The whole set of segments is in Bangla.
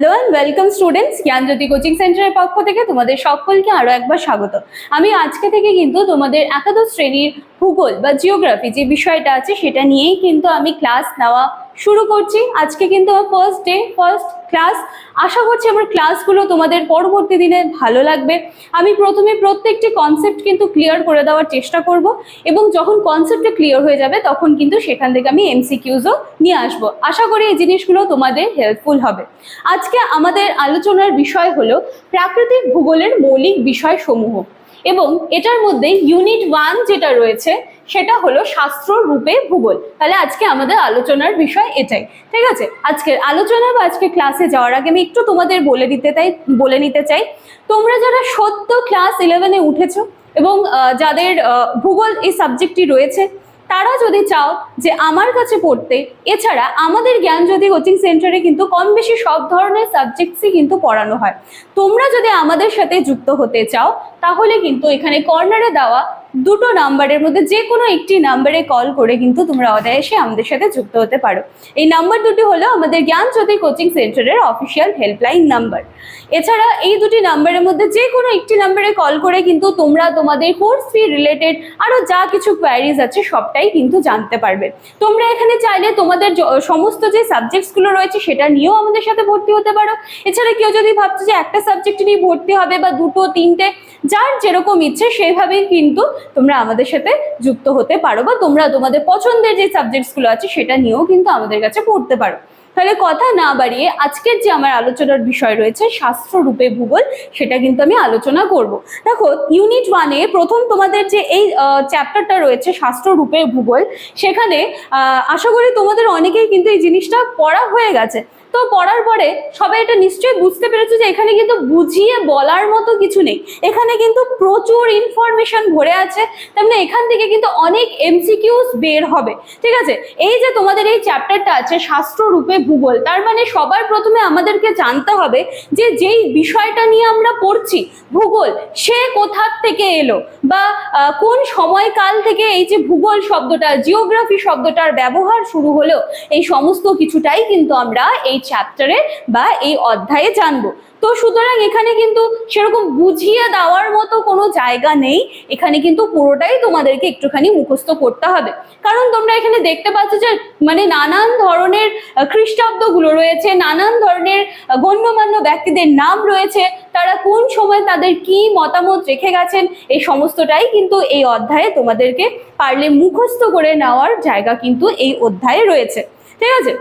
Hello and welcome students Gyanjyoti coaching সেন্টারের পক্ষ থেকে তোমাদের সকলকে আরও একবার স্বাগত। আমি আজকে থেকে কিন্তু তোমাদের একাদশ শ্রেণির ভূগোল বা জিওগ্রাফি যে বিষয়টা আছে সেটা নিয়েই কিন্তু আমি ক্লাস নেওয়া শুরু করছি। আজকে কিন্তু আমার ফার্স্ট ডে ফার্স্ট ক্লাস আশা করছি আমার ক্লাসগুলো তোমাদের পরবর্তী দিনে ভালো লাগবে। আমি প্রথমে প্রত্যেকটি কনসেপ্ট কিন্তু ক্লিয়ার করে দেওয়ার চেষ্টা করব এবং যখন কনসেপ্টটা ক্লিয়ার হয়ে যাবে, তখন কিন্তু সেখান থেকে আমি এমসিকিউজও নিয়ে আসব। আশা করি এই জিনিসগুলো তোমাদের হেল্পফুল হবে। আজকে আমাদের আলোচনার বিষয় হলো প্রাকৃতিক ভূগোলের মৌলিক বিষয়সমূহ এবং এটার মধ্যে ইউনিট ওয়ান যেটা রয়েছে সেটা হলো শাস্ত্র রূপে ভূগোল। তাহলে আজকে আমাদের আলোচনার বিষয় এটাই, ঠিক আছে? আজকের আলোচনা বা আজকে ক্লাসে যাওয়ার আগে আমি একটু তোমাদের বলে দিতে চাই বলে নিতে চাই। তোমরা যারা সদ্য ক্লাস ইলেভেনে উঠেছো এবং যাদের ভূগোল এই সাবজেক্টটি রয়েছে, তারা যদি চাও যে আমার কাছে পড়তে, এছাড়া আমাদের জ্ঞানজ্যোতি কোচিং সেন্টারে কিন্তু কম বেশি সব ধরনের সাবজেক্টসই কিন্তু পড়ানো হয়। তোমরা যদি আমাদের সাথে যুক্ত হতে চাও, তাহলে কিন্তু এখানে কর্নারে দেওয়া দুটো নাম্বারের মধ্যে যে কোনো একটি নাম্বারে কল করে কিন্তু তোমরা অনায়াসে আমাদের সাথে যুক্ত হতে পারো। এই নাম্বার দুটি হলো আমাদের জ্ঞানজ্যোতি কোচিং সেন্টারের অফিসিয়াল হেল্পলাইন নাম্বার। এছাড়া এই দুটি নাম্বারের মধ্যে যে কোনো একটি নাম্বারে কল করে কিন্তু তোমরা তোমাদের কোর্স ফি রিলেটেড আরও যা কিছু কোয়ারিজ আছে সবটাই কিন্তু জানতে পারবে। তোমরা এখানে চাইলে তোমাদের সমস্ত যে সাবজেক্টসগুলো রয়েছে সেটা নিয়েও আমাদের সাথে ভর্তি হতে পারো। এছাড়া কেউ যদি ভাবছে যে একটা সাবজেক্ট নিয়ে ভর্তি হবে বা দুটো, তিনটে, যার যেরকম ইচ্ছে সেইভাবেই কিন্তু তোমরা আমাদের সাথে যুক্ত হতে পারো বা তোমরা তোমাদের পছন্দের যে সাবজেক্টসগুলো আছে সেটা নিয়েও কিন্তু আমাদের কাছে পড়তে পারো। তাহলে কথা না বাড়িয়ে আজকের যে আমার আলোচনার বিষয় রয়েছে শাস্ত্র রূপে ভূগোল, সেটা কিন্তু আমি আলোচনা করব। দেখো ইউনিট ওয়ানে প্রথম তোমাদের যে এই চ্যাপ্টারটা রয়েছে শাস্ত্র রূপে ভূগোল, সেখানে আশা করি তোমাদের অনেকেই কিন্তু এই জিনিসটা পড়া হয়ে গেছে। তো পড়ার পরে সবাই এটা নিশ্চয়ই বুঝতে পেরেছ যে এখানে কিন্তু বুঝিয়ে বলার মতো কিছু নেই। এখানে কিন্তু প্রচুর ইনফরমেশন ভরে আছে, তেমনি এখান থেকে কিন্তু অনেক এমসিকিউস বের হবে। ঠিক আছে? এই যে তোমাদের এই চ্যাপ্টারটা আছে শাস্ত্র রূপে ভূগোল, তার মানে সবার প্রথমে আমাদেরকে জানতে হবে যে যেই বিষয়টা নিয়ে আমরা পড়ছি, ভূগোল, সে কোথার থেকে এলো? বা কোন সময়কাল থেকে এই যে ভূগোল শব্দটা জিওগ্রাফি শব্দটার ব্যবহার শুরু হলেও এই সমস্ত কিছুটাই কিন্তু আমরা এই চ্যাপ্টারে বা এই অধ্যায়ে জানব। তো সুতরাং এখানে কিন্তু সেরকম বুঝিয়ে দেওয়ার মতো কোনো জায়গা নেই। এখানে কিন্তু পুরোটাই তোমাদেরকে একটুখানি মুখস্থ করতে হবে। কারণ তোমরা এখানে দেখতে পাচ্ছ যে মানে নানান ধরনের খ্রিস্টাব্দগুলো রয়েছে, নানান ধরনের গণ্যমান্য ব্যক্তিদের নাম রয়েছে। তারা কোন সময় তাদের কি মতামত রেখে গেছেন, এই সমস্তটাই কিন্তু এই অধ্যায়ে তোমাদেরকে পারলে মুখস্থ করে নেওয়ার জায়গা কিন্তু এই অধ্যায়ে রয়েছে। ঠিক আছে?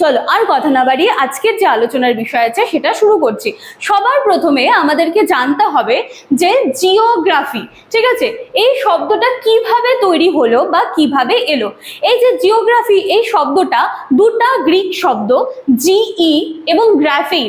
চলো আর কথা না বাড়িয়ে আজকের যে আলোচনার বিষয় আছে সেটা শুরু করছি। সবার প্রথমে আমাদেরকে জানতে হবে যে জিওগ্রাফি, ঠিক আছে? এই শব্দটা কীভাবে তৈরি হলো বা কীভাবে এলো? এই যে জিওগ্রাফি, এই শব্দটা দুটা গ্রিক শব্দ, জিই এবং গ্রাফি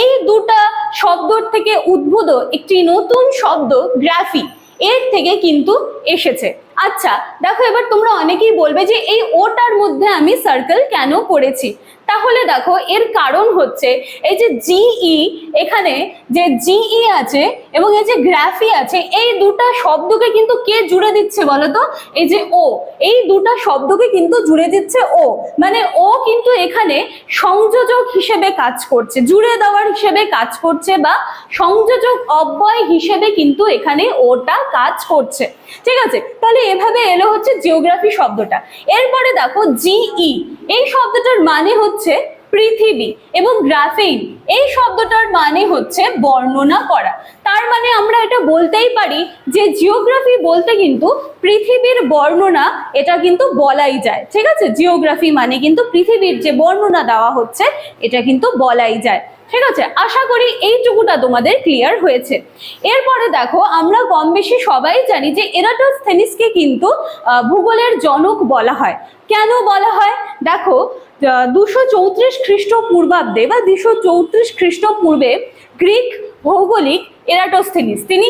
এই দুটা শব্দর থেকে উদ্ভূত একটি নতুন শব্দ গ্রাফি, এর থেকে কিন্তু এসেছে। আচ্ছা দেখো এবার তোমরা অনেকেই বলবে যে এই ওটার মধ্যে আমি সার্কেল কেন করেছি? তাহলে দেখো, এর কারণ হচ্ছে এই যে জিই এখানে যে জিই আছে এবং এই যে গ্রাফি আছে, এই দুটা শব্দকে কিন্তু কে জুড়ে দিচ্ছে বলতো? এই যে ও এই দুটা শব্দকে কিন্তু জুড়ে দিচ্ছে ও মানে ও কিন্তু এখানে সংযোজক হিসেবে কাজ করছে, জুড়ে দেওয়ার হিসেবে কাজ করছে বা সংযোজক অব্যয় হিসেবে কিন্তু এখানে ওটা কাজ করছে। ঠিক আছে? তাহলে এভাবে এলো হচ্ছে জিওগ্রাফি শব্দটা। এরপরে দেখো জিই এই শব্দটার মানে হচ্ছে পৃথিবী এবং গ্রাফিন এই শব্দটার মানে হচ্ছে বর্ণনা করা। তার মানে আমরা এটা বলতেই পারি যে জিওগ্রাফি বলতে কিন্তু পৃথিবীর বর্ণনা, এটা কিন্তু বলাই যায়। ঠিক আছে? জিওগ্রাফি মানে কিন্তু পৃথিবীর যে বর্ণনা দেওয়া হচ্ছে, এটা কিন্তু বলাই যায়। ঠিক আছে? আশা করি এইটুকুটা তোমাদের ক্লিয়ার হয়েছে। এরপরে দেখো, আমরা কম বেশি সবাই জানি যে এরাটোস্থেনিসকে কিন্তু ভূগোলের জনক বলা হয়। কেন বলা হয়? দেখো দুশো চৌত্রিশ খ্রিস্টপূর্বাব্দে বা দুশো চৌত্রিশ খ্রিস্টপূর্বে গ্রিক ভৌগোলিক এরাটোস্থেনিস তিনি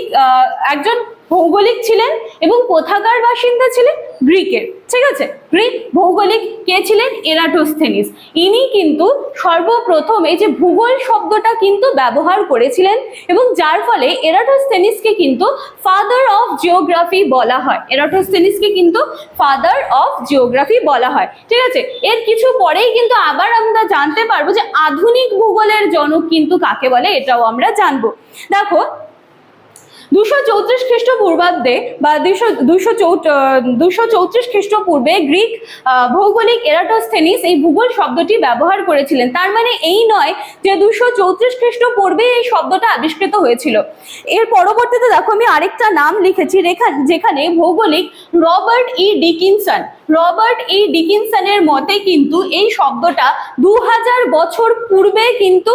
একজন ভৌগোলিক ছিলেন এবং কোথাকার বাসিন্দা ছিলেন? গ্রিকের। ঠিক আছে? গ্রিক ভৌগোলিক কে ছিলেন? এরাটোস্থেনিস। ইনি কিন্তু সর্বপ্রথম এই যে ভূগোল শব্দটা কিন্তু ব্যবহার করেছিলেন এবং যার ফলে এরাটোস্থেনিসকে কিন্তু ফাদার অফ জিওগ্রাফি বলা হয়। এরাটোস্থেনিসকে কিন্তু ফাদার অফ জিওগ্রাফি বলা হয়। ঠিক আছে? এর কিছু পরেই কিন্তু আবার আমরা জানতে পারব যে আধুনিক ভূগোলের জনক কিন্তু কাকে বলে? এটাও আমরা জানব। দেখো দুশো চৌত্রিশ খ্রিস্টপূর্বাব্দে বা দুশো দুশো চৌ দুশো চৌত্রিশ খ্রিস্টপূর্বে গ্রিক ভৌগোলিক এরাটোস্থেনিস এই ভূগোল শব্দটি ব্যবহার করেছিলেন। তার মানে এই নয় যে দুশো চৌত্রিশ খ্রিস্টপূর্বে এই শব্দটা আবিষ্কৃত হয়েছিল। এর পরবর্তীতে দেখো আমি আরেকটা নাম লিখেছি, রেখা, যেখানে ভৌগোলিক Robert E Dickinson Robert E ডিকিনসনের মতে কিন্তু এই শব্দটা দু হাজার বছর পূর্বে কিন্তু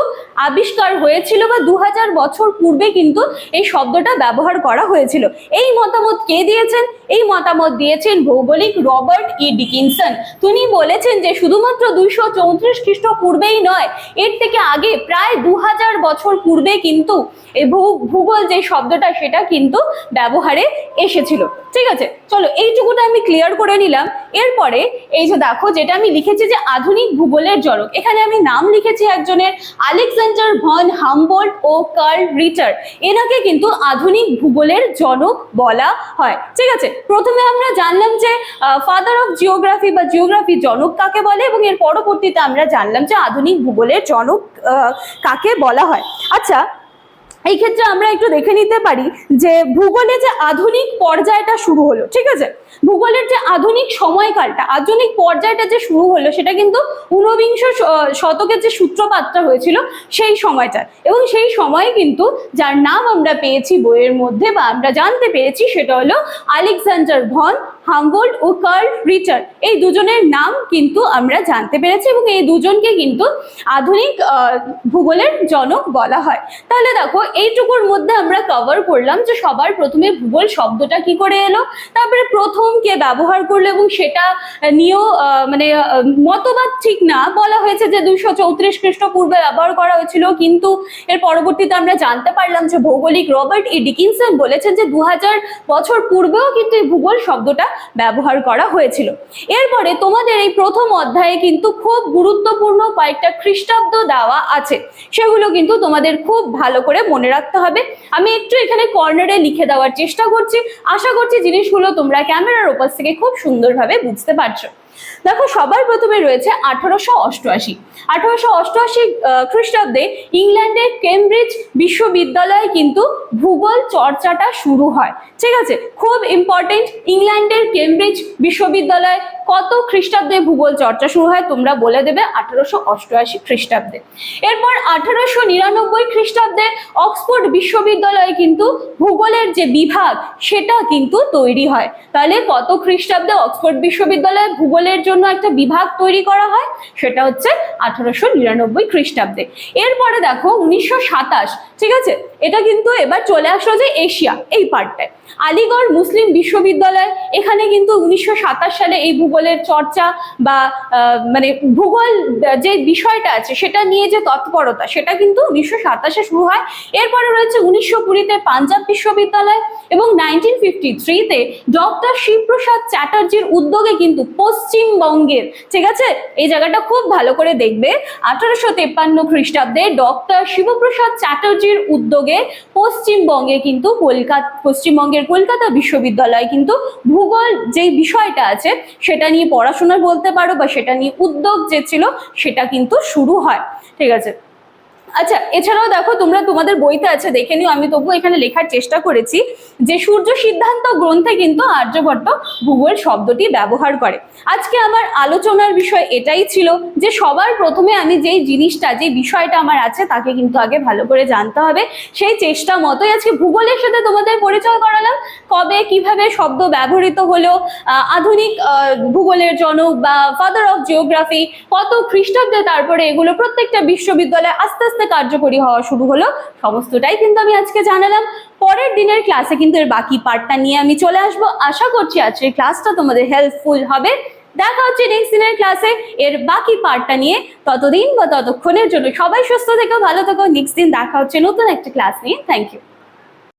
আবিষ্কার হয়েছিল বা দু হাজার বছর পূর্বে কিন্তু এই শব্দটা ব্যবহার করা হয়েছিল। এই মতামত কে দিয়েছেন? এই মতামত দিয়েছেন ভৌগোলিক রবার্ট ই ডিকিনসন। তিনি বলেছেন যে শুধুমাত্র দুইশো চৌত্রিশ খ্রিস্টপূর্বেই নয়, এর থেকে আগে প্রায় দু হাজার বছর পূর্বে কিন্তু এই ভূগোল যে শব্দটা সেটা কিন্তু ব্যবহারে এসেছিল। ঠিক আছে? চলো এইটুকুটা আমি ক্লিয়ার করে নিলাম। এরপরে এই যে দেখো, যেটা আমি লিখেছি যে আধুনিক ভূগোলের জনক এখানে আমি নাম লিখেছি একজনের, আলেকজান্ডার ভন হামবোল্ট ও কার্ল রিটার। এনাকে কিন্তু আধুনিক ভূগোলের জনক বলা হয়। ঠিক আছে? প্রথমে আমরা জানলাম যে ফাদার অফ জিওগ্রাফি বা জিওগ্রাফি জনক কাকে বলে এবং এর পরবর্তীতে আমরা জানলাম যে আধুনিক ভূগোলের জনক কাকে বলা হয়। আচ্ছা এই ক্ষেত্রে আমরা একটু দেখে নিতে পারি যে ভূগোলে যে আধুনিক পর্যায়টা শুরু হলো, ঠিক আছে? ভূগোলের যে আধুনিক সময়কালটা, আধুনিক পর্যায়টা যে শুরু হলো, সেটা কিন্তু ঊনবিংশ শতকের যে সূত্রপাতটা হয়েছিল সেই সময়টা। এবং সেই সময়ে কিন্তু যার নাম আমরা পেয়েছি বইয়ের মধ্যে বা আমরা জানতে পেরেছি সেটা হলো আলেকজান্ডার ভন হামবোল্ড ও কার্ল রিচার এই দুজনের নাম কিন্তু আমরা জানতে পেরেছি এবং এই দুজনকে কিন্তু আধুনিক ভূগোলের জনক বলা হয়। তাহলে দেখো, এইটুকুর মধ্যে আমরা কভার করলাম যে সবার প্রথমে ভূগোল শব্দটা কি করে এলো, তারপরে প্রথম কে ব্যবহার করল এবং সেটা নিয়েও মানে মতবাদ ঠিক না বলা হয়েছে যে দুশো চৌত্রিশ খ্রিস্টপূর্বে ব্যবহার করা হয়েছিল, কিন্তু এর পরবর্তীতে আমরা জানতে পারলাম যে ভৌগোলিক রবার্ট ই ডিকিনসন বলেছেন যে দু হাজার বছর পূর্বেও কিন্তু এই ভূগোল শব্দটা ব্যবহার করা হয়েছিল। এরপরে তোমাদের এই প্রথম অধ্যায়ে কিন্তু খুব গুরুত্বপূর্ণ কয়েকটা খ্রিস্টাব্দ দেওয়া আছে। সেগুলো কিন্তু তোমাদের খুব ভালো করে মনে রাখতে হবে। আমি একটু এখানে কর্নারে লিখে দেওয়ার চেষ্টা করছি। আশা করছি জিনিসগুলো তোমরা ক্যামেরার ওপাশ থেকে খুব সুন্দরভাবে বুঝতে পারছ। দেখো, সবার প্রথমে রয়েছে আঠারোশো অষ্টআশি। আঠারোশো অষ্টআশি খ্রিস্টাব্দে ইংল্যান্ডের কেমব্রিজ বিশ্ববিদ্যালয়ে কিন্তু ভূগোল চর্চাটা শুরু হয়। ঠিক আছে? খুব ইম্পর্টেন্ট ইংল্যান্ডের কেমব্রিজ বিশ্ববিদ্যালয় কত খ্রিস্টাব্দে ভূগোল চর্চা শুরু হয় তোমরা বলে দেবে আঠারোশো অষ্টআশি খ্রিস্টাব্দে। এরপর আঠারোশো নিরানব্বই খ্রিস্টাব্দে অক্সফোর্ড বিশ্ববিদ্যালয়ে কিন্তু ভূগোলের যে বিভাগ, সেটা কিন্তু তৈরি হয়। তাহলে কত খ্রিস্টাব্দে অক্সফোর্ড বিশ্ববিদ্যালয়ে ভূগোলের জন্য একটা বিভাগ তৈরি করা হয়? সেটা হচ্ছে আঠারোশো নিরানব্বই খ্রিস্টাব্দে। এরপরে দেখো উনিশশো সাতাশ, ঠিক আছে? এটা কিন্তু এবার চলে আসলো যে এশিয়া, এই পার্টটায় আলিগড় মুসলিম বিশ্ববিদ্যালয়, এখানে কিন্তু উনিশশো সাতাশ সালে এই ভূগোলের চর্চা বা মানে ভূগোল যে বিষয়টা আছে, সেটা নিয়ে যে তৎপরতা, সেটা কিন্তু উনিশশো সাতাশে শুরু হয়। এরপরে রয়েছে উনিশশো কুড়িতে পাঞ্জাব বিশ্ববিদ্যালয় এবং নাইনটিন ফিফটি থ্রিতে ডক্টর শিবপ্রসাদ চ্যাটার্জির উদ্যোগে কিন্তু পশ্চিমবঙ্গের, ঠিক আছে? এই জায়গাটা খুব ভালো করে দেখবে। আঠারোশো তেপ্পান্ন খ্রিস্টাব্দে ডক্টর শিবপ্রসাদ চ্যাটার্জির উদ্যোগে পশ্চিমবঙ্গে কিন্তু কলকাতা, পশ্চিমবঙ্গের কলকাতা বিশ্ববিদ্যালয় কিন্তু ভূগোল যেই বিষয়টা আছে, সেটা নিয়ে পড়াশোনা বলতে পারো বা সেটা নিয়ে উদ্যোগ যে ছিল, সেটা কিন্তু শুরু হয়। ঠিক আছে? আচ্ছা এছাড়াও দেখো তোমরা তোমাদের বইতে আছে, দেখে নিও, আমি তবু এখানে লেখার চেষ্টা করেছি যে সূর্য সিদ্ধান্ত গ্রন্থে কিন্তু আর্যভট্ট ভূগোল শব্দটি ব্যবহার করে। আজকে আমার আলোচনার বিষয় এটাই ছিল যে সবার প্রথমে আমি যেই জিনিসটা যে বিষয়টা আমার আছে তাকে কিন্তু আগে ভালো করে জানতে হবে। সেই চেষ্টা মতোই আজকে ভূগোলের সাথে তোমাদের পরিচয় করালাম। কবে, কীভাবে শব্দ ব্যবহৃত হলো আধুনিক ভূগোলের জনক বা ফাদার অফ জিওগ্রাফি কত খ্রিস্টাব্দে তারপরে এগুলো প্রত্যেকটা বিশ্ববিদ্যালয়ে আস্তে আস্তে আস্তে কার্যকরী হওয়া শুরু হলো, সমস্তটাই কিন্তু আমি আজকে জানালাম। পরের দিনের ক্লাসে কিন্তু এর বাকি পার্টটা নিয়ে আমি চলে আসব। আশা করছি আজকের ক্লাসটা তোমাদের হেল্পফুল হবে। দেখা হচ্ছে নেক্সট দিনের ক্লাসে। এর বাকি পার্টটা নিয়ে ততদিন বা ততক্ষণের জন্য সবাই সুস্থ থেকো, ভালো থেকো। নেক্সট দিন দেখা হচ্ছে নতুন একটা ক্লাস নিয়ে। Thank you